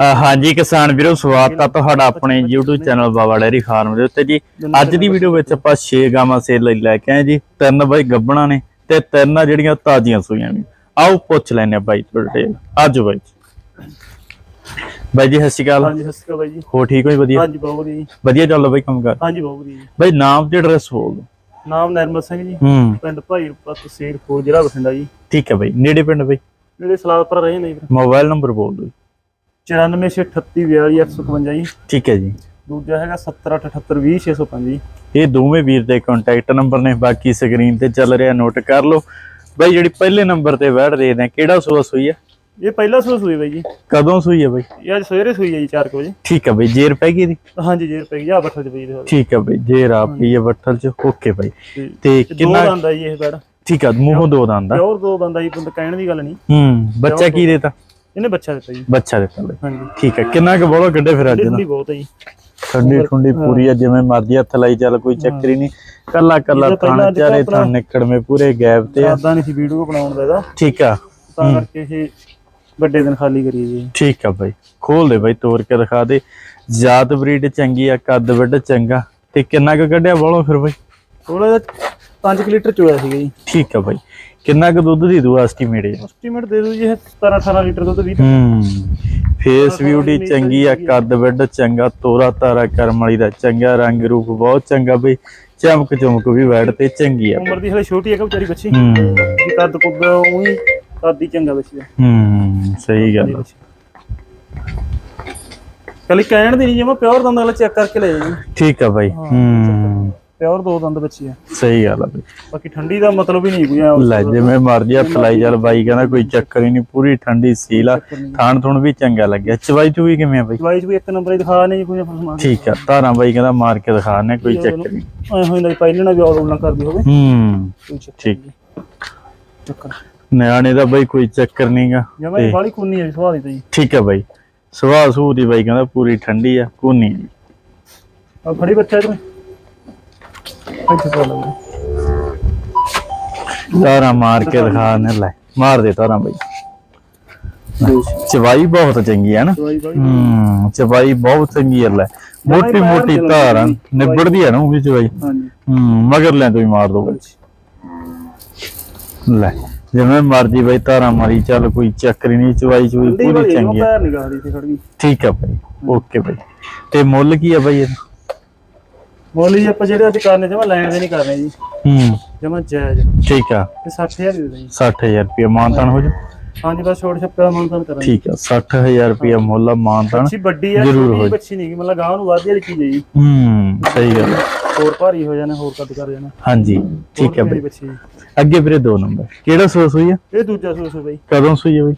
ਹਾਂਜੀ ਕਿਸਾਨ ਵੀਰੋ ਸਵਾਗਤ ਆ ਤੁਹਾਡਾ ਆਪਣੇ YouTube channel Baba dairy farm ਦੇ ਉੱਤੇ ਜੀ। ਅੱਜ ਦੀ ਵੀਡੀਓ ਵਿੱਚ ਆਪਾਂ 6 ਗਾਵਾਂ ਸੇਲ ਲਈ ਲੈ ਕੇ ਆਏ ਜੀ। ਤਿੰਨ ਬਾਈ ਗੱਬਣਾ ਨੇ ਤੇ ਤਿੰਨ ਆ ਜਿਹੜੀਆਂ ਤਾਜ਼ੀਆਂ ਸੂਈਆਂ ਨੇ। ਆਓ ਪੁੱਛ ਲੈਨੇ ਆ ਬਾਈ ਤੋਂ ਡਿਟੇਲ ਆਜੋ ਬਾਈ ਬਾਈ ਜੀ ਸਤਿ ਸ਼੍ਰੀ ਅਕਾਲ। ਹਾਂਜੀ ਸਤਿ ਸ਼੍ਰੀ ਅਕਾਲ ਬਾਈ ਜੀ। ਹੋ ਠੀਕ ਹੋ ਜੀ? ਵਧੀਆ? ਹਾਂਜੀ ਬਹੁਤ ਵਧੀਆ ਜੀ। ਵਧੀਆ ਚੱਲ ਬਾਈ ਕੰਮ ਕਰ? ਹਾਂਜੀ ਬਹੁਤ ਵਧੀਆ ਜੀ। ਬਾਈ ਨਾਮ ਤੇ ਐਡਰੈਸ ਬੋਲ ਦਿਓ। ਨਾਮ ਨਰਮਲ ਸਿੰਘ ਜੀ। ਪਿੰਡ ਭਾਈ ਰੂਪਾ ਤਹਿਸੀਲ ਫੂਲ ਜ਼ਿਲ੍ਹਾ ਬਠਿੰਡਾ ਜੀ। ਠੀਕ ਹੈ ਬਾਈ। ਨੇੜੇ ਪਿੰਡ ਬਾਈ? ਜਿਹੜੇ ਸਲਾਦਪੁਰ ਰਹੇ ਨੇ ਮੋਬਾਈਲ ਨੰਬਰ ਬੋਲ ਦਿਓ ਜੀ। 9468422155 ਜੀ। ਠੀਕ ਹੈ ਜੀ। ਦੂਜਾ ਹੈਗਾ 7078820605 ਜੀ ਇਹ ਦੋਵੇਂ ਵੀਰ ਦੇ ਕੰਟੈਕਟ ਨੰਬਰ ਨੇ ਬਾਕੀ ਸਕਰੀਨ ਤੇ ਚੱਲ ਰਿਹਾ ਨੋਟ ਕਰ ਲਓ। ਬਾਈ ਜਿਹੜੀ ਪਹਿਲੇ ਨੰਬਰ ਤੇ ਵੈੜ ਦੇ ਨੇ ਕਿਹੜਾ ਸੂਆ ਸੂਈ ਆ ਇਹ ਪਹਿਲਾ ਸੂਆ ਸੂਈ ਬਾਈ ਜੀ। ਕਦੋਂ ਸੂਈ ਆ ਬਾਈ? ਇਹ ਅੱਜ ਸਵੇਰੇ ਸੂਈ ਹੈ ਜੀ 4 ਵਜੇ। ਠੀਕ ਹੈ ਬਾਈ ਜੇਰ ਪੈ ਗਈ ਦੀ ਹਾਂਜੀ ਜੀ ਰੁਪਏ ਜਾ ਬੱਠਲ ਚ ਪਈ ਦੇ ਠੀਕ ਹੈ ਬਾਈ ਜੇਰ ਆ ਪਈ ਹੈ ਬੱਠਲ ਚ। ਓਕੇ ਬਾਈ। ਤੇ ਕਿੰਨਾ ਜੀ ਇਹ ਬੈੜ ਠੀਕ ਆ ਮੂੰਹੋਂ ਦੋ ਦੰਦ ਆ। ਪਿਓਰ ਦੋ ਦੰਦਾ ਜੀ ਬੰਦ ਕਹਿਣ ਦੀ ਗੱਲ ਨਹੀਂ। ਹੂੰ ਬੱਚਾ ਕੀ ਦੇਤਾ? ਇਹਨੇ ਬੱਚਾ ਦਿੱਤਾ ਜੀ। ਬੱਚਾ ਦਿੱਤਾ ਬਾਈ। ਹਾਂਜੀ। ਠੀਕ ਹੈ ਕਿੰਨਾ ਕੁ ਬੋਲੋ ਕੱਢੇ ਫਿਰ ਅੱਜ ਨਾ? ਠੰਡੀ ਬਹੁਤ ਹੈ ਜੀ। ਠੰਡੀ ਠੰਡੀ ਪੂਰੀ ਆ ਜਿਵੇਂ ਮਰਜ਼ੀ ਹੱਥ ਲਾਈ ਚੱਲ ਕੋਈ ਚੱਕਰ ਹੀ ਨਹੀਂ। ਕੱਲਾ ਕੱਲਾ ਥਣ ਚਾਰੇ ਥਣ ਨਿਕੜਵੇਂ ਪੂਰੇ ਗੈਪ ਤੇ ਆ। ਸਾਦਾ ਨਹੀਂ ਸੀ ਵੀਡੀਓ ਬਣਾਉਣ ਦਾ ਇਹਦਾ। ਠੀਕ ਆ। ਤਾਂ ਕਰਕੇ ਇਹ ਵੱਡੇ ਦਿਨ ਖਾਲੀ ਕਰੀ ਜੀ। ਠੀਕ ਆ ਬਾਈ। ਖੋਲ ਦੇ ਬਾਈ ਤੋੜ ਕੇ ਦਿਖਾ ਦੇ। ਜਾਤ ਬਰੀਡ ਚੰਗੀ ਆ ਕੱਦ ਵੱਡ ਚੰਗਾ। ਤੇ ਕਿੰਨਾ ਕੁ ਕੱਢਿਆ ਬੋਲੋ ਫਿਰ ਬਾਈ? ਥੋੜਾ ਜਿਹਾ 5 ਲੀਟਰ ਚੋਇਆ ਸੀਗਾ ਜੀ। ਠੀਕ ਆ ਬਾਈ। ਕਿੰਨਾ ਕੁ ਦੁੱਧ ਦੀ ਦੂ ਐਸਟੀਮੇਟ ਹੈ ਐਸਟੀਮੇਟ ਦੇ ਦਿਓ ਜੀ ਇਹ 17 18 ਲੀਟਰ ਦੁੱਧ 20 ਹੂੰ। ਫੇਸ ਬਿਊਟੀ ਚੰਗੀ ਆ ਕੱਦ ਵੱਡ ਚੰਗਾ ਤੋਰਾ ਤਾਰਾ ਕਰਮ ਵਾਲੀ ਦਾ ਚੰਗਾ ਰੰਗ ਰੂਪ ਬਹੁਤ ਚੰਗਾ ਬਈ। ਚਮਕ ਚਮਕ ਵੀ ਵੈੜ ਤੇ ਚੰਗੀ ਆ ਉਮਰ ਦੀ ਹਲੇ ਛੋਟੀ ਹੈ ਕਿ ਵਿਚਾਰੀ ਬੱਚੀ। ਹੂੰ। ਜੀ ਕੱਦ ਕੁੱਦ ਉਹੀ ਕੱਦ ਹੀ ਚੰਗਾ ਬੱਚੀ ਦਾ। ਹੂੰ ਸਹੀ ਗੱਲ। ਕੱਲੀ ਕਹਿਣ ਦੀ ਨਹੀਂ ਜਿਵੇਂ ਪਿਓਰ ਦੰਦ ਵਾਲਾ ਚੈੱਕ ਕਰਕੇ ਲੈ ਜਾਈਂ ਠੀਕ ਆ ਬਾਈ। ਹੂੰ ਪਿਓਰ ਦੋ ਦੰਦ ਬੱਚੀ ਆ ਸਹੀ ਗੱਲ ਆ ਬਈ। ਬਾਕੀ ਠੰਡੀ ਦਾ ਮਤਲਬ ਹੀ ਨਹੀਂ ਕੋਈ ਆ ਲੈ ਜਿਵੇਂ ਮਰਜ਼ੀ ਹੱਥ ਲਾਈ ਚੱਲ ਬਾਈ ਕਹਿੰਦਾ ਕੋਈ ਚੱਕਰ ਹੀ ਨਹੀਂ ਪੂਰੀ ਠੰਡੀ ਸੀਲ ਆ। ਥਾਣ ਥੁਣ ਵੀ ਚੰਗਾ ਲੱਗਿਆ। ਚਵਾਈ ਚੂਈ ਕਿਵੇਂ ਆ ਬਾਈ? ਦਵਾਈ ਚ ਇੱਕ ਨੰਬਰ ਹੀ ਦਿਖਾ ਨਹੀਂ ਕੋਈ ਸਮਾਨ। ਠੀਕ ਆ ਧਾਰਾਂ ਬਾਈ ਕਹਿੰਦਾ ਮਾਰ ਕੇ ਦਿਖਾਣੇ ਕੋਈ ਚੱਕਰ ਨਹੀਂ। ਐ ਹੋਈ ਨਾ ਪਹਿਲੇ ਨਾਲ ਵੀ ਆਰਡਰ ਨਾ ਕਰਦੀ ਹੋਵੇ। ਹੂੰ ਠੀਕ। ਚੱਕਰ ਨਿਆਣੇ ਦਾ ਬਾਈ ਕੋਈ ਚੱਕਰ ਨਹੀਂਗਾ। ਜਿਵੇਂ ਬਾਲੀ ਕੁੰਨੀ ਹੈ ਸੁਭਾਅ ਦੀ ਤਾਂ ਠੀਕ ਹੈ ਬਾਈ। ਸੁਭਾਅ ਸੂ ਦੀ ਬਾਈ ਕਹਿੰਦਾ ਪੂਰੀ ਠੰਡੀ ਆ ਕੋਨੀ। ਆ ਫੜੀ ਬੱਚਾ ਇਧਰ। ਇੱਥੇ ਪਾ ਧਾਰਾਂ ਮਾਰ ਕੇ ਦਿਖਾਣੇ ਲੈ ਮਾਰ ਦੇ ਧਾਰਾਂ ਬਾਈ। ਚਵਾਈ ਬਹੁਤ ਚੰਗੀ ਆ ਨਾ। ਦਵਾਈ ਹੂੰ ਚਵਾਈ ਬਹੁਤ ਚੰਗੀ ਆ ਲੈ। ਮੋਟੀ ਮੋਟੀ ਧਾਰਾਂ ਨਿਬੜਦੀ ਆ ਨਾ ਉਹ ਵੀ ਚਵਾਈ। ਹਾਂਜੀ। ਹੂੰ ਮਗਰ ਲੈ ਤੋਂ ਹੀ ਮਾਰ ਦੋ ਲੈ ਜਿਵੇਂ ਮਰਜ਼ੀ ਬਾਈ ਧਾਰਾਂ ਮਾਰੀ ਚੱਲ ਕੋਈ ਚੱਕਰ ਹੀ ਨਹੀਂ ਚਵਾਈ ਠੰਡੀ ਪੂਰੀ ਵਾਲੀ ਚੰਗੀ ਆ। ਪੈਰ ਨਿਗਾਹ ਦੀ ਤੇ ਖੜ ਗਈ। ਠੀਕ ਆ ਬਾਈ ਓਕੇ ਬਾਈ। ਤੇ ਮੁੱਲ ਕੀ ਆ ਬਾਈ ਇਹਦਾ? ਮੁੱਲ ਜੀ ਆਪਾਂ ਜਿਹੜੇ ਅੱਜ ਕਰਨੇ ਜਮਾ ਲੈਣ ਦੇ ਨਹੀਂ ਕਰਨੇ ਜੀ। ਹੂੰ। ਜਮਾ ਜਾਇਜ਼ ਠੀਕ ਆ। ਤੇ 60000 ਦੇ ਦੇ ਜੀ 60000 ਰੁਪਏ ਮਾਨਤਾਨ ਹੋ ਜਾ ਹਾਂਜੀ ਬਸ ਛੋੜ ਛੱਪੇ ਦਾ ਮੰਨਤਨ ਕਰਾਂਗੇ। ਠੀਕ ਆ 60000 ਰੁਪਏ ਮੁੱਲ ਆ ਮਾਨਤਾਨ ਅੱਛੀ ਵੱਡੀ ਆ ਜ਼ਰੂਰ ਛੋਟੀ ਹੋਏ। ਬੱਚੀ ਨਹੀਂ ਮਤਲਬ ਗਾਂ ਨੂੰ ਵਾਧੀ ਵਾਲੀ ਚੀਜ਼ ਹੈ ਜੀ। ਹੂੰ ਸਹੀ ਗੱਲ ਆ। ਹੋਰ ਭਾਰੀ ਹੋ ਜਾਣਾ ਹੋਰ ਕੱਦ ਕਰ ਜਾਣਾ। ਹਾਂਜੀ ਠੀਕ ਹੈ ਬਾਈ। ਅੱਗੇ ਵੀਰੇ ਦੋ ਨੰਬਰ। ਕਿਹੜਾ ਸੂਆ ਸੂਈ ਆ? ਇਹ ਦੂਜਾ ਸੂਸ ਬਈ। ਕਦੋਂ ਸੂਈ ਆ ਬਾਈ?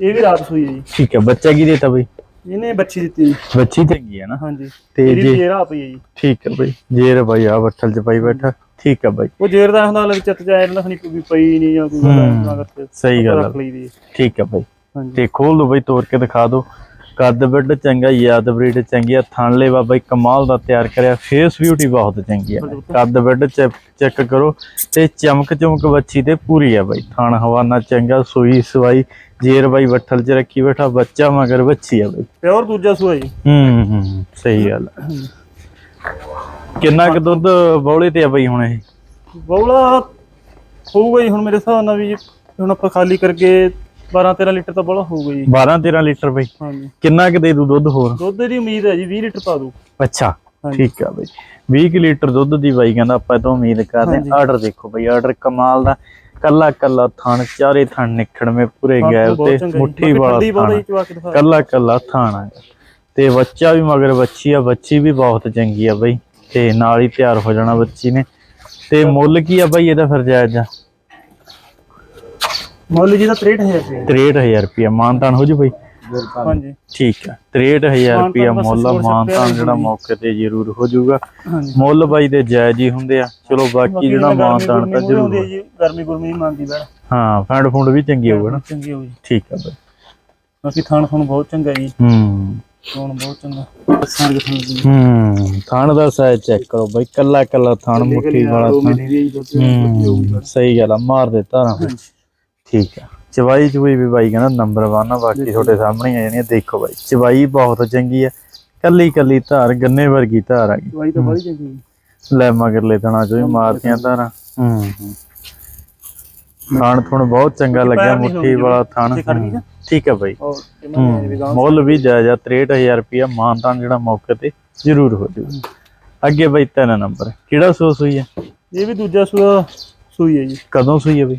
ਇਹ ਵੀ ਰਾਤ ਸੂਈ ਹੈ ਜੀ। ਠੀਕ ਹੈ ਬੱਚਾ ਕੀ ਦੇਤਾ ਬਾਈ? ਇਹਨੇ ਬੱਚੀ ਦਿੱਤੀ ਜੀ। ਬੱਚੀ ਚੰਗੀ ਆ ਨਾ। ਹਾਂਜੀ। ਤੇ ਇਹਦੀ ਜੇ ਜੇਰਾ ਪਈ ਹੈ ਜੀ। ਠੀਕ ਹੈ ਬਾਈ। ਜੇਰ ਬਾਈ ਆ ਬੱਠਲ ਚ ਪਾਈ ਬੈਠਾ। ਠੀਕ ਹੈ ਬਾਈ। ਉਹ ਜੇਰ ਦਾ ਹੁੰਦਾ ਲੱਗ ਚੱਤ ਜਾਏ ਨਾ ਖਣੀ ਕੋਈ ਪਈ ਨਹੀਂ ਜਾਂ ਕੋਈ ਗੱਲ ਸਹੀ ਗੱਲ ਆ। ਰੱਖ ਲਈ ਦੀ ਠੀਕ ਹੈ ਬਾਈ। ਹਾਂਜੀ। ਤੇ ਖੋਲ ਦੋ ਬਈ ਤੋੜ ਕੇ ਦਿਖਾ ਦੋ। ਕੱਦ ਬੱਡ ਚੰਗਾ ਯਾਦ ਬਰੀਡ ਚੰਗੀ ਆ ਥਣ ਲੈ ਬਾਬਾ ਜੀ ਕਮਾਲ ਦਾ ਤਿਆਰ ਕਰਿਆ ਫੇਸ ਬਿਊਟੀ ਬਹੁਤ ਚੰਗੀ ਆ। ਕੱਦ ਬੱਡ ਚੈੱਕ ਕਰੋ ਤੇ ਚਮਕ ਚਮਕ ਬੱਚੀ ਤੇ ਪੂਰੀ ਆ ਬਾਈ। ਥਣ ਹਵਾਨਾ ਚੰਗਾ ਸੂਈ ਸਵਾਈ ਜੇਰ ਬਾਈ ਬੱਠਲ ਚ ਰੱਖੀ ਬੈਠਾ ਬੱਚਾ ਮਗਰ ਬੱਚੀ ਆ ਬਾਈ। ਪਿਓਰ ਦੂਜਾ ਸੂਆ ਜੀ ਹੂੰ ਹੂੰ ਸਹੀ ਗੱਲ। ਕਿੰਨਾ ਕੁ ਦੁੱਧ ਬੌਲੇ ਤੇ ਆ ਬਾਈ ਹੁਣ ਇਹ? ਬੌਲਾ ਹੋਊਗਾ ਜੀ ਹੁਣ ਮੇਰੇ ਹਿਸਾਬ ਨਾਲ ਵੀ ਹੁਣ ਆਪਾਂ ਖਾਲੀ ਕਰਕੇ 12 13 ਲੀਟਰ ਤਾਂ ਬੌਲਾ ਹੋਊਗਾ ਜੀ। 12 13 ਲੀਟਰ ਬਾਈ। ਹਾਂਜੀ। ਕਿੰਨਾ ਕੁ ਦੇ ਦੂ ਦੁੱਧ ਹੋਰ? ਦੁੱਧ ਦੀ ਉਮੀਦ ਹੈ ਜੀ 20 ਲੀਟਰ ਪਾ ਦੂ। ਅੱਛਾ। ਠੀਕ ਆ ਬਈ। 20 ਕੁ ਲੀਟਰ ਦੁੱਧ ਦੀ ਬਾਈ ਕਹਿੰਦਾ ਆਪਾਂ ਇਹ ਤੋਂ ਉਮੀਦ ਕਰਦੇ। ਹਾਂ। ਆਰਡਰ ਦੇਖੋ ਬਈ ਆਰਡਰ ਕਮਾਲ ਦਾ। ਕੱਲਾ ਕੱਲਾ ਥਣ ਚਾਰੇ ਥਣ ਨਿਕੜਵੇਂ ਪੂਰੇ ਗੈਪ ਤੇ ਮੁੱਠੀ ਵਾਲਾ ਕੱਲਾ ਕੱਲਾ ਥਣ ਆ। ਤੇ ਬੱਚਾ ਵੀ ਮਗਰ ਬੱਚੀ ਆ ਬੱਚੀ ਵੀ ਬਹੁਤ ਚੰਗੀ ਆ ਬਈ। ਤੇ ਨਾਲ ਹੀ ਤਿਆਰ ਹੋ ਜਾਣਾ ਬੱਚੀ ਨੇ। ਤੇ ਮੁੱਲ ਕੀ ਆ ਬਈ ਇਹਦਾ ਫਿਰ ਜਾਇਜ਼? ਆ ਮੁੱਲ ਜੀ ਦਾ 63000 ਰੁਪਏ 63000 ਰੁਪਇਆ ਮਾਨਤਾਨ ਹੋ ਜੂ ਬਈ? ਹਾਂਜੀ। ਠੀਕ ਆ 63000 ਰੁਪਇਆ ਬਸ ਮੁੱਲ ਮਾਨਤਾਨ ਹੀ ਜਿਹੜਾ। ਮੌਕੇ ਤੇ ਜ਼ਰੂਰ ਹੋ ਜਾਊਗਾ ਹਾਂਜੀ। ਮੁੱਲ ਬਾਈ ਦੇ ਜਾਇਜ਼ ਹੀ ਹੁੰਦੇ ਆ। ਚਲੋ ਬਾਕੀ ਜਿਹੜਾ ਮਾਨਤਾਨ ਤਾਂ ਜ਼ਰੂਰ ਹੁੰਦੀ ਹੈ ਜੀ ਗਰਮੀ ਗੁਰਮੀ ਨਹੀਂ ਮੰਨਦੀ ਬੈੜ ਹਾਂ ਫੈਂਡ ਫੁੰਡ ਵੀ ਚੰਗੀ ਹੋਊਗਾ ਨਾ। ਚੰਗੀ ਹੋ ਜੀ। ਠੀਕ ਆ ਬਾਈ। ਬਾਕੀ ਥਾਣ ਤੁਹਾਨੂੰ ਬਹੁਤ ਚੰਗਾ ਜੀ। ਹੂੰ। ਥਾਣ ਬਹੁਤ ਚੰਗਾ। ਸਾਰੇ ਦੀ ਹੂੰ ਥਣ ਦਾ ਸਾਈਜ਼ ਚੈੱਕ ਕਰੋ ਬਾਈ। ਕੱਲਾ ਕੱਲਾ ਥਣ ਮੁੱਠੀ ਵਾਲਾ ਥਣ। ਹੂੰ ਸਹੀ ਗੱਲ ਆ ਮਾਰ ਦੇ ਧਾਰਾਂ ਬਾਈ। ਠੀਕ ਆ। ਚਵਾਈ ਚੁਈ ਵੀ ਬਾਈ ਕਹਿੰਦਾ ਨੰਬਰ 1 ਆ ਬਾਕੀ ਤੁਹਾਡੇ ਸਾਹਮਣੇ ਹੀ ਆ ਜਾਣੀਆਂ ਦੇਖੋ ਬਾਈ ਚਵਾਈ ਬਹੁਤ ਚੰਗੀ ਆ। ਕੱਲੀ ਕੱਲੀ ਧਾਰ ਗੰਨੇ ਵਰਗੀ ਧਾਰ ਆ ਗਈ। ਦਵਾਈ ਤਾਂ ਬੜੀ ਚੰਗੀ ਹੈ ਲੈ ਮਗਰਲੇ ਤਣਾ ਚੋਂ ਹੀ ਮਾਰਤੀਆਂ ਧਾਰਾਂ। ਹੂੰ ਥਾਣ ਥੁਣ ਬਹੁਤ ਚੰਗਾ ਲੱਗਿਆ ਮੁੱਠੀ ਵਾਲਾ ਥਾਣ। ਠੀਕ ਆ ਬਾਈ। ਮੁੱਲ ਵੀ ਜਾਇਜ਼ ਆ 63000 ਰੁਪਿਆ ਮਾਨਤਾਨ ਜਿਹੜਾ ਮੌਕੇ ਤੇ ਜ਼ਰੂਰ ਹੋ ਜੂ ਅੱਗੇ ਬਾਈ ਤਿੰਨ ਨੰਬਰ। ਕਿਹੜਾ ਸੂਸ ਸੂਈ ਹੈ ਇਹ ਵੀ ਦੂਜਾ ਸੂਆ ਸੂਈ ਹੈ ਜੀ। ਕਦੋਂ ਸੂਈ ਹੈ ਬਈ?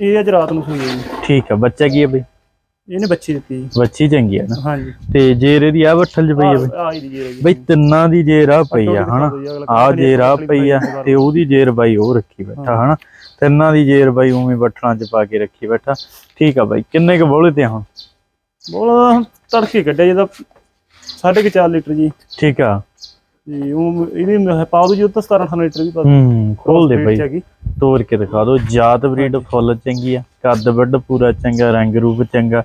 ਇਹ ਅੱਜ ਰਾਤ ਨੂੰ ਸੂਈ ਹੈ ਜੀ। ਠੀਕ ਆ ਬੱਚਾ ਕੀ ਹੈ ਬਈ? ਇਹਨੇ ਬੱਚੀ ਦਿੱਤੀ ਜੀ। ਬੱਚੀ ਚੰਗੀ ਹੈ ਨਾ? ਹਾਂਜੀ। ਤੇ ਜੇਰ ਇਹਦੀ ਆ ਬੱਠਲ ਚ ਪਈ ਬਈ? ਆ ਜੀ। ਬਈ ਤਿੰਨਾਂ ਦੀ ਜੇਰ ਆ ਪਈ ਆ ਹਨਾ? ਆ ਜੇਰ ਆ ਪਈ ਆ ਤੇ ਉਹਦੀ ਜੇਰ ਬਾਈ ਉਹ ਰੱਖੀ ਬੈਠਾ ਹਨਾ? ਤਿੰਨਾਂ ਦੀ ਜੇਰ ਬਾਈ ਉਵੇਂ ਬੱਠਲਾਂ ਚ ਪਾ ਕੇ ਰੱਖੀ ਬੈਠਾ। ਠੀਕ ਆ ਬਾਈ ਕਿੰਨੇ ਕ ਬੋਲੇ ਤੇ ਹੁਣ? ਬੋਲ ਤੜਕੇ ਕੱਢਿਆ ਜਿਹਦਾ ਸਾਢੇ ਕੁ ਚਾਰ ਲੀਟਰ ਜੀ। ਠੀਕ ਆ। ਜੀ ਉਹ ਇਹਦੀ ਮ- ਪਾ ਦੋ ਜੀ ਉਹ ਤਾਂ 17 18 ਲੀਟਰ ਵੀ ਪਾ ਹੂੰ ਖੋਲ ਦੇ ਬਾਈ। ਤੋੜ ਕੇ ਦਿਖਾ ਦਿਓ। ਜਾਤ ਬਰੀਡ ਫੁੱਲ ਚੰਗੀ ਆ ਕੱਦ ਵੱਡ ਪੂਰਾ ਚੰਗਾ ਰੰਗ ਰੂਪ ਚੰਗਾ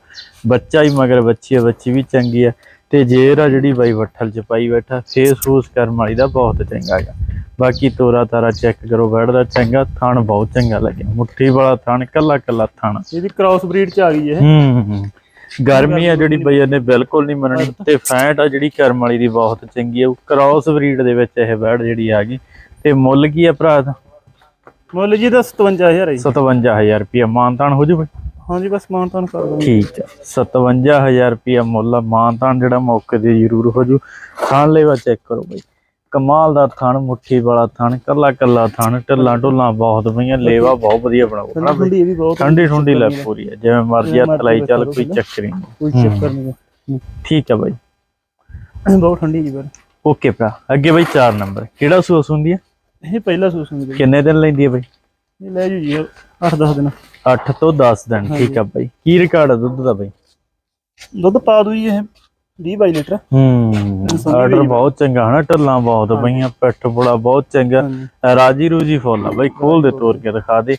ਬੱਚਾ ਹੀ ਮਗਰ ਬੱਚੀ ਆ ਬੱਚੀ ਵੀ ਚੰਗੀ ਆ ਤੇ ਜੇਰ ਆ ਜਿਹੜੀ ਬਾਈ ਵੱਠਲ ਚ ਪਾਈ ਬੈਠਾ ਫੇਸ ਫੂਸ ਕਰਮ ਵਾਲੀ ਦਾ ਬਹੁਤ ਚੰਗਾ ਹੈਗਾ। ਬਾਕੀ ਤੋਰਾ ਤਾਰਾ ਚੈੱਕ ਕਰੋ ਬੈਠਦਾ ਚੰਗਾ ਥਣ ਬਹੁਤ ਚੰਗਾ ਲੱਗਿਆ। ਮੁੱਠੀ ਵਾਲਾ ਥਣ ਕੱਲਾ ਕੱਲਾ ਥਣ। ਇਹਦੀ ਕ੍ਰਾਸ ਬਰੀਡ ਚ ਆ ਗਈ ਇਹ। ਹੂੰ ਗਰਮੀ ਆ ਜਿਹੜੀ ਬਈ ਇਹਨੇ ਬਿਲਕੁਲ ਨਹੀਂ ਮੰਨਣੀ ਤੇ ਫੈਟ ਆ ਜਿਹੜੀ ਕਰਮ ਵਾਲੀ ਦੀ ਬਹੁਤ ਚੰਗੀ ਆ। ਕ੍ਰਾਸ ਬਰੀਡ ਦੇ ਵਿੱਚ ਇਹ ਬੈੜ ਜਿਹੜੀ ਆ ਗਈ। ਤੇ ਮੁੱਲ ਕੀ ਆ ਭਰਾ ਦਾ ਮੁੱਲ ਜੀ ਦਾ 57000 ਹੈ ਜੀ। 57000 ਰੁਪਇਆ ਮਾਨਤਾਨ ਹੋ ਜੂ ਬਈ ਹਾਂਜੀ ਬਸ ਮਾਨ ਤਾਨ ਕਰ ਦਾਂਗੇ ਠੀਕ ਹੈ। 57000 ਰੁਪਇਆ ਮੁੱਲ ਆ ਮਾਨਤਾਨ ਜਿਹੜਾ ਮੌਕੇ ਤੇ ਜ਼ਰੂਰ ਹੋ ਜੂ। ਥਾਣ ਲੈਵਾ ਚੈੱਕ ਕਰੋ ਬਈ। ਕਮਾਲ ਦਾ ਥਣ ਮੁੱਠੀ ਵਾਲਾ ਥਣ ਕੱਲਾ ਕੱਲਾ ਥਣ ਢੱਲਾਂ ਢੁੱਲਾਂ ਬਹੁਤ ਪਈਆਂ ਲੇਵਾ ਬਹੁਤ ਵਧੀਆ ਬਈ ਠੰਡੀ ਵੀ ਬਹੁਤ ਠੰਡੀ ਠੰਡੀ ਲੈ ਪੂਰੀ ਹੈ ਜਿਵੇਂ ਮਰਜ਼ੀ ਹੱਥ ਲਾਈ ਚੱਲ ਕੋਈ ਚੱਕਰ ਨਹੀਂ। ਕੋਈ ਚੱਕਰ ਨਹੀਂ। ਠੀਕ ਹੈ ਬਾਈ। ਬਹੁਤ ਠੰਡੀ ਜੀ ਪਰ ਓਕੇ ਭਰਾ ਅੱਗੇ ਬਾਈ 4 ਨੰਬਰ ਕਿਹੜਾ ਸੂਸ ਹੁੰਦੀ ਹੈ ਇਹ ਪਹਿਲਾ ਸੂਸ ਹੁੰਦੀ ਹੈ ਕਿੰਨੇ ਦਿਨ ਲੈਂਦੀ ਹੈ ਬਾਈ? ਇਹ ਲੈ ਜੂ ਜੀ 8-10 ਦਿਨ। 8 ਤੋਂ 10 ਦਿਨ ਠੀਕ ਹੈ ਬਾਈ। ਕੀ ਰਿਕਾਰਡ ਹੈ ਦੁੱਧ ਦਾ ਬਾਈ? ਦੁੱਧ ਪਾ ਦੂ ਜੀ ਇਹ 20 22 ਲੀਟਰ। ਹੂੰ ਆਰਡਰ ਬਹੁਤ ਚੰਗਾ ਹਨਾ ਢੱਲਾਂ ਬਹੁਤ ਪਈਆਂ ਪਿੱਠ ਬੁੜਾ ਬਹੁਤ ਚੰਗਾ। ਰਾਜੀ ਰੂਜੀ ਫੁੱਲ ਆ ਬਾਈ ਖੋਲ ਦੇ ਤੋੜ ਕੇ ਦਿਖਾ ਦੇ।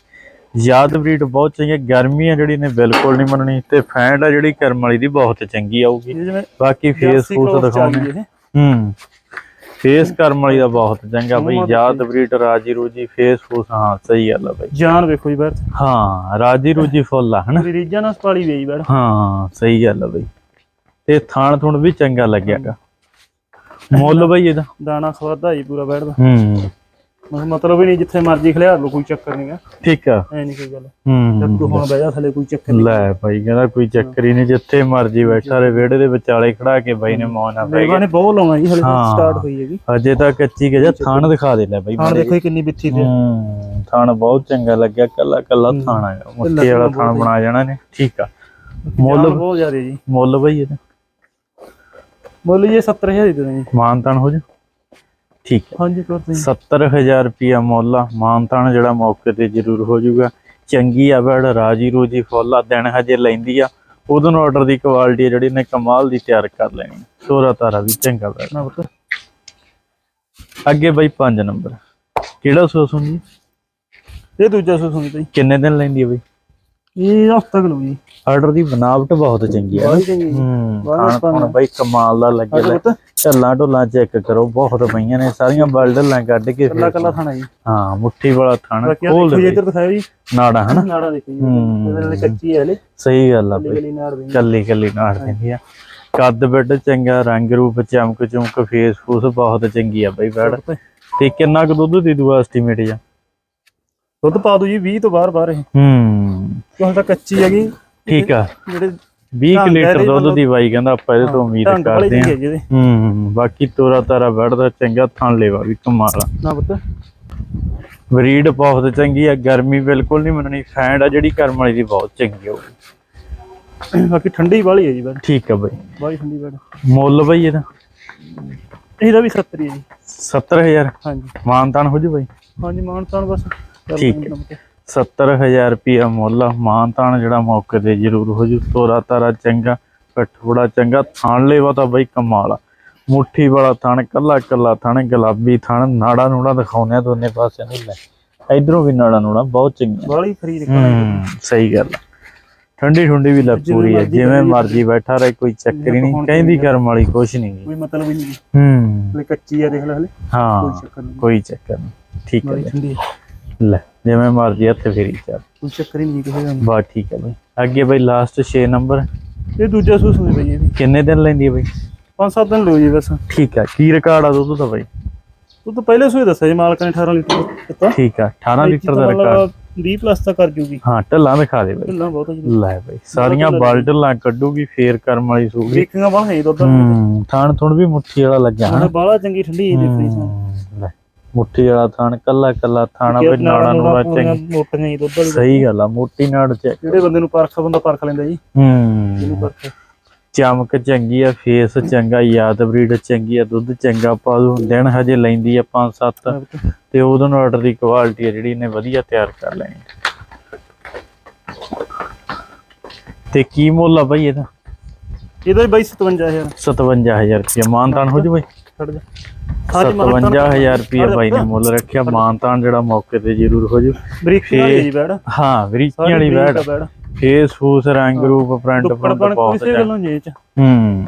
ਯਾਦ ਬਰੀਡ ਬਹੁਤ ਚੰਗੀ ਹੈ ਗਰਮੀ ਆ ਜਿਹੜੀ ਨੇ ਬਿਲਕੁਲ ਨਹੀਂ ਮੰਨਣੀ ਤੇ ਫੈਂਡ ਆ ਜਿਹੜੀ ਕਰਮ ਵਾਲੀ ਦੀ ਬਹੁਤ ਚੰਗੀ ਆਊਗੀ। ਬਾਕੀ ਫੇਸ 80 ਫੂਸ ਆ ਦਿਖਾਉਣੇ ਹੂੰ। ਫੇਸ ਕਰਮ ਵਾਲੀ ਦਾ ਬਹੁਤ ਚੰਗਾ ਬਈ ਯਾਦ ਬਰੀਡ ਰਾਜੀ ਰੂਜੀ ਫੇਸ ਫੂਸ ਹਾਂ ਸਹੀ ਗੱਲ ਆ ਬਾਈ। ਜਾਨ ਵੇਖੋ ਜੀ ਬਾਹਰ ਹਾਂ ਰਾਜੀ ਰੂਜੀ ਫੁੱਲ ਆ ਹਨਾ? ਰੀਜਾਂ ਨਾਲ ਪਾਲੀ ਵੇਈ ਬਾਹਰ ਹਾਂ ਸਹੀ ਗੱਲ ਆ ਬਈ। ਤੇ ਥਾਣ ਥੁਣ ਵੀ ਚੰਗਾ ਲੱਗਿਆਗਾ ਮੁੱਲ ਬਈ ਇਹਦਾ। ਦਾਣਾ ਖਵਾਦਾ ਜੀ ਪੂਰਾ ਬੈਠਦਾ। ਹੂੰ। ਮਤਲਬ ਹੀ ਨਹੀਂ ਜਿੱਥੇ ਮਰਜ਼ੀ ਖਲਿਆ ਲੋ ਕੋਈ ਚੱਕਰ ਨਹੀਂਗਾ ਠੀਕ ਆ। ਐ ਨਹੀਂ ਕੋਈ ਗੱਲ। ਜਦ ਹੂੰ ਤੂੰ ਹੁਣ ਬਹਿ ਜਾ ਥਲੇ ਕੋਈ ਚੱਕਰ ਨਹੀਂ ਲੈ ਭਾਈ ਕਹਿੰਦਾ ਕੋਈ ਚੱਕਰ ਹੀ ਨਹੀਂ ਜਿੱਥੇ ਮਰਜ਼ੀ ਬੈਠਾ ਰਹੇ ਵਿਹੜੇ ਦੇ ਵਿਚਾਲੇ ਖੜਾ ਕੇ ਬਾਈ ਨੇ ਮੌਨ ਬਹਿ ਲੇਵਾ ਨੇ ਬਹੁਤ ਲਾਉਣਾ ਜੀ ਹਲੇ ਹਾਂ। ਸਟਾਰਟ ਹੋਈ ਹੈਗੀ। ਅਜੇ ਤਾਂ ਕੱਚੀ ਕੇ ਜਾ ਥਾਣ ਦਿਖਾ ਦੇ ਲੈ ਬਾਈ ਹਾਂ ਦੇਖੋ ਕਿੰਨੀ ਬਿੱਥੀ ਤੇ। ਹੂੰ ਥਾਣ ਬਹੁਤ ਚੰਗਾ ਲੱਗਿਆ ਕੱਲਾ ਕੱਲਾ ਥਾਣ ਹੈਗਾ ਮੁੱਠੀ ਵਾਲਾ ਥਾਣ ਬਣਾ ਜਾਣਾ ਨੇ ਠੀਕ ਆ। ਮੁੱਲ ਬਹੁਤ ਜ਼ਿਆਦਾ ਜੀ। ਮੁੱਲ ਬਈ ਇਹਦਾ। ਮੁੱਲ ਜੀ 70000 ਦੇ ਦੇਣਾ। ਜੀ ਮਾਨਤਾਨ ਹੋ ਜਾ। ਠੀਕ ਹੈ। ਹਾਂਜੀ ਕਰ ਤੁਸੀਂ। 70000 ਰੁਪਿਆ ਮੁੱਲ ਮਾਨਤਾਨ ਜਿਹੜਾ ਮੌਕੇ ਤੇ ਜ਼ਰੂਰ ਹੋ ਜਾਊਗਾ। ਚੰਗੀ ਆ ਬੜ ਰਾਜੀ ਰੋਜੀ ਫੁੱਲ ਦਿਨ ਹਜੇ ਲੈਂਦੀ ਆ। ਉਦੋਂ ਨੂੰ ਆਰਡਰ ਦੀ ਕੁਆਲਿਟੀ ਆ ਜਿਹੜੀ ਨੇ ਕਮਾਲ ਦੀ ਤਿਆਰ ਕਰ ਲੈਣੀ ਸੋਰਾ ਤਾਰਾ ਵੀ ਚੰਗਾ ਬੈਠ ਨਾ ਪੁੱਤ। ਅੱਗੇ ਬਈ 5 ਨੰਬਰ। ਕਿਹੜਾ ਸੋਸ ਹੁੰਦੀ ਇਹ ਦੂਜਾ ਸੂਸ ਹੁੰਦਾ ਜੀ ਕਿੰਨੇ ਦਿਨ ਲੈਂਦੀ ਆ ਬਈ? ਇਹ ਹਫਤਾ ਕਿਲੋ ਜੀ ਆਰਡਰ ਦੀ ਬਨਾਵਟ ਬਹੁਤ ਚੰਗੀ ਹੂੰ ਖਾਣ ਪਾਣ ਬਈ ਕਮਾਲ ਦਾ ਲੱਗਿਆ ਲੈ। ਢੱਲਾਂ ਢੁੱਲਾਂ ਚੈੱਕ ਕਰੋ ਬਹੁਤ ਪਈਆਂ ਨੇ ਸਾਰੀਆਂ ਬਲਡਲਾਂ ਕੱਢ ਕੇ ਕੱਲਾ ਕੱਲਾ ਖਾਣਾ ਜੀ। ਹਾਂ ਮੁੱਠੀ ਵਾਲਾ ਥਾਣਾ ਖੋਲ ਦੇ ਇੱਧਰ ਦਿਖਾਓ ਜੀ। ਨਾੜਾ ਹਨਾ? ਨਾੜਾ ਦੇਖੋ ਜੀ ਹੂੰ। ਕੱਚੀ ਹੈ ਹਲੇ। ਸਹੀ ਗੱਲ ਆ ਬਈ। ਕੱਲੀ ਕੱਲੀ ਨਾੜ ਦਿੰਦੀ ਆ। ਕੱਦ ਬਿੱਡ ਚੰਗਾ ਰੰਗ ਰੂਪ ਚਮਕ ਚਮਕ ਫੇਸ ਫੂਸ ਬਹੁਤ ਚੰਗੀ ਆ ਬਈ ਬੈੜ ਤੇ ਕਿੰਨਾ ਕੁ ਦੁੱਧ ਦੀ ਦੂਆ ਐਸਟੀਮੇਟ ਜਾ ਦੁੱਧ ਪਾ ਦੋ ਜੀ 20 ਤੋਂ ਬਾਹਰ ਬਾਹਰ ਇਹ। ਹੂੰ। ਕਿਉਂ ਤਾਂ ਕੱਚੀ ਹੈਗੀ। ਠੀਕ ਆ। ਜਿਹੜੇ 20 ਢੰਗ ਕੁ ਲੀਟਰ ਦੁੱਧ ਦੀ ਬਾਈ ਕਹਿੰਦਾ ਆਪਾਂ ਇਹਦੇ ਤੋਂ ਉਮੀਦ ਵਾਲੇ ਕਰਦੇ ਹੈ। ਹੂੰ ਬਾਕੀ ਤੋਰਾ ਤਾਰਾ ਬੈੜਦਾ ਚੰਗਾ ਥਣ ਲੈਵਾ ਵੀ ਕਮਾਲ ਆ ਨਾ ਪੁੱਤ। ਬਰੀਡ ਬਹੁਤ ਚੰਗੀ ਆ ਗਰਮੀ ਬਿਲਕੁਲ ਨਹੀਂ ਮੰਨਣੀ ਫੈਂਡ ਆ ਜਿਹੜੀ ਕਰਮ ਵਾਲੀ ਦੀ ਬਹੁਤ ਚੰਗੀ ਹੋਊਗੀ ਬਾਕੀ ਠੰਡੀ ਵਾਲੀ ਹੈ ਜੀ ਬਾਹਰ ਠੀਕ ਆ ਬਈ। ਬਾਹਲੀ ਠੰਡੀ ਬਾਹਰ ਮੁੱਲ ਬਈ ਇਹਦਾ? ਇਹਦਾ ਵੀ 70 ਹੈ ਜੀ। 70000 ਹਾਂਜੀ। ਮਾਨਤਾਨ ਹੋ ਜੂ ਬਈ? ਹਾਂਜੀ ਮਾਨ ਤਾਨ ਬਸ। ਠੀਕ ਹੈ। ਨਮਕ। 70000 ਰੁਪਿਆ ਮੁੱਲ ਆ। ਮਾਨਤਾਨ ਜਿਹੜਾ ਮੌਕੇ ਤੇ ਜ਼ਰੂਰ ਹੋ ਜੂ। ਤੋਰਾ ਤਾਰਾ ਚੰਗਾ ਪਠੋੜਾ ਚੰਗਾ ਥਾਣ ਲੈਵਾ ਤਾਂ ਬਈ ਕਮਾਲ ਆ। ਮੁੱਠੀ ਵਾਲਾ ਥਣ ਕੱਲਾ ਕੱਲਾ ਥਣ ਗੁਲਾਬੀ ਥਣ ਨਾੜਾ ਨੂੜਾ ਦਿਖਾਉਂਦੇ ਆ ਦੋਨੇ ਪਾਸੇ ਨੂੰ ਲੈ। ਇਧਰੋਂ ਵੀ ਨਾੜਾ ਨੂੜਾ ਬਹੁਤ ਚੰਗੀਆਂ ਬਾਹਲੀ ਖਰੀਦ ਹੂੰ ਸਹੀ ਗੱਲ ਆ। ਠੰਡੀ ਠੰਡੀ ਵੀ ਲੱਗ ਪੂਰੀ ਹੈ ਜਿਵੇਂ ਮਰਜ਼ੀ ਬੈਠਾ ਰਹੇ ਕੋਈ ਚੱਕਰ ਹੀ ਨਹੀਂ। ਕਹਿੰਦੀ ਕਰਮ ਵਾਲੀ ਕੁਛ ਨਹੀਂ ਕੋਈ ਮਤਲਬ ਨਹੀਂ ਹੂੰ। ਕੱਚੀ ਹੈ ਦੇਖ ਲੈ ਹਲੇ। ਹਾਂ ਕੋਈ ਚੱਕਰ ਨਹੀਂ। ਠੀਕ। ਠੰਡੀ ਹੈ ਲੈ ਜਿਵੇਂ ਮਰਜ਼ੀ ਹੱਥ ਫੇਰੀ ਚੱਲ ਕੋਈ ਚੱਕਰ ਹੀ ਨਹੀਂ ਕਿਸੇ ਦਾ। ਬਾ ਠੀਕ ਹੈ ਬਈ। ਅੱਗੇ ਬਈ ਲਾਸਟ 6 ਨੰਬਰ ਇਹ ਦੂਜਾ ਸੂਸ ਹੁੰਦੀ ਬਈ ਇਹਦੀ। ਕਿੰਨੇ ਦਿਨ ਲੈਂਦੀ ਹੈ ਬਈ? ਪੰਜ ਸੱਤ ਦਿਨ ਲੋ ਜੀ ਬਸ। ਠੀਕ ਆ ਕੀ ਰਿਕਾਰਡ ਆ ਦੁੱਧ ਦਾ ਬਈ? ਤੂੰ ਤਾਂ ਪਹਿਲੇ ਸੂਏ ਦੱਸਿਆ ਜੀ ਮਾਲਕ ਨੇ 18 ਲੀਟਰ ਦਿੱਤਾ। ਠੀਕ ਆ 18 ਲੀਟਰ ਦਾ ਰਿਕਾਰਡ 20 ਪਲੱਸ ਤਾਂ ਕਰ ਜੂਗੀ। ਹਾਂ ਢੱਲਾਂ ਦਿਖਾ ਦੇ ਬਈ। ਢਿੱਲਾਂ ਬਹੁਤ ਆ ਜੀ। ਲੈ ਬਈ ਸਾਰੀਆਂ ਬਲ ਢੱਲਾਂ ਕੱਢੂਗੀ ਫੇਰ ਕਰਮ ਵਾਲੀ ਸੂਗੀ। ਦੇਖੀਆਂ ਬਾਹਰ ਹੈ ਦੁੱਧ। ਹੂੰ ਥਾਣ ਥੁਣ ਵੀ ਮੁੱਠੀ ਵਾਲਾ ਲੱਗਿਆ ਹਨਾ ਬਾਹਲਾ ਚੰਗੀ ਠੰਡੀ ਹੈ ਦੇਖਣੀ ਹੂੰ, ਲੈ, ਮੁੱਠੀ ਵਾਲਾ ਥਾਣ ਕੱਲਾ ਕੱਲਾ ਥਾਣਾ ਵੀ ਨਾੜਾ ਨੂੜਾ ਚੰਗੀ ਮੋਟੀਆਂ ਹੀ ਦੁੱਧ ਵਾਲੀ ਸਹੀ ਗੱਲ ਆ ਮੋਟੀ ਨਾੜ ਚ। ਜਿਹੜੇ ਬੰਦੇ ਨੂੰ ਪਰਖ ਬੰਦਾ ਪਰਖ ਲੈਂਦਾ ਜੀ। ਹੂੰ। ਪਰਖ ਚਮਕ ਚੰਗੀ ਆ ਫੇਸ ਚੰਗਾ ਯਾਦ ਬਰੀਡ ਚੰਗੀ ਆ ਦੁੱਧ ਚੰਗਾ ਪਾਲੂ ਦਿਨ ਹਜੇ ਲੈਂਦੀ ਆ 5-7 ਤੇ ਨੂੰ ਆਰਡਰ ਦੀ ਕੁਆਲਿਟੀ ਆ ਜਿਹੜੀ ਇਹਨੇ ਵਧੀਆ ਤਿਆਰ ਕਰ ਲੈਣੀ। ਤੇ ਕੀ ਮੁੱਲ ਆ ਬਈ ਇਹਦਾ? ਇਹਦਾ ਬਾਈ 57000 57000 ਰੁਪਏ ਮਾਨਤਾਨ ਹੋ ਜੂ ਬਈ? ਛੱਡ ਜਾ। 57000 ਰੁਪਏ ਬਾਈ ਨੇ ਮੁੱਲ ਰੱਖਿਆ। ਮਾਨਤਾਨ ਜਿਹੜਾ ਮੌਕੇ ਤੇ ਜ਼ਰੂਰ ਹੋ ਜੂ। ਬਰੀਕੀ ਵਾਲੀ ਜੀ ਬੈੜ। ਹਾਂ ਵਰੀਕੀਆਂ ਵਾਲੀ ਬੈੜ। ਫੇਸ ਫੂਸ ਰੰਗ ਰੂਪ ਫਰੰਟ ਟੁੱਕੜ ਫਰੰਟ ਬਣ ਬਹੁਤ ਕਿਸੇ ਗੱਲੋਂ ਜੀ ਇਹ ਚ। ਹੂੰ।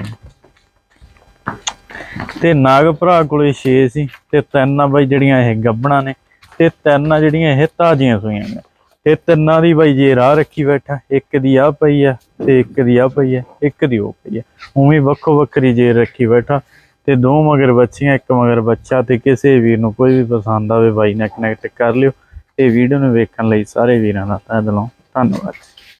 ਤੇ ਨਾਗ ਭਰਾ ਕੋਲੇ 6 ਸੀ। ਤੇ ਤਿੰਨ ਆ ਬਾਈ ਜਿਹੜੀਆਂ ਇਹ ਗੱਬਣਾ ਨੇ। ਤੇ ਤਿੰਨ ਆ ਜਿਹੜੀਆਂ ਇਹ ਤਾਜ਼ੀਆਂ ਸੂਈਆਂ ਨੇ। ਤੇ ਤਿੰਨਾਂ ਦੀ ਬਾਈ ਜੇ ਰਾਹ ਰੱਖੀ ਬੈਠਾ। ਇੱਕ ਦੀ ਆ ਪਈ ਆ ਤੇ ਇੱਕ ਦੀ ਆ ਪਈ ਆ। ਇੱਕ ਦੀ ਉਹ ਪਈ ਆ। ਉਵੇਂ ਵੱਖੋ ਵੱਖਰੀ ਜੇ ਰੱਖੀ ਬੈਠਾ। ਤੇ ਦੋ ਮਗਰ ਬੱਚੀਆਂ, ਇੱਕ ਮਗਰ ਬੱਚਾ ਤੇ ਕਿਸੇ ਵੀਰ ਨੂੰ ਕੋਈ ਵੀ ਪਸੰਦ ਆਵੇ ਬਾਈ ਨਾਲ ਕਨੈਕਟ ਕਰ ਲਿਓ। ਇਹ ਵੀਡੀਓ ਨੂੰ ਵੇਖਣ ਲਈ ਸਾਰੇ ਵੀਰਾਂ ਦਾ ਤਹਿ ਦਿਲੋਂ ਧੰਨਵਾਦ।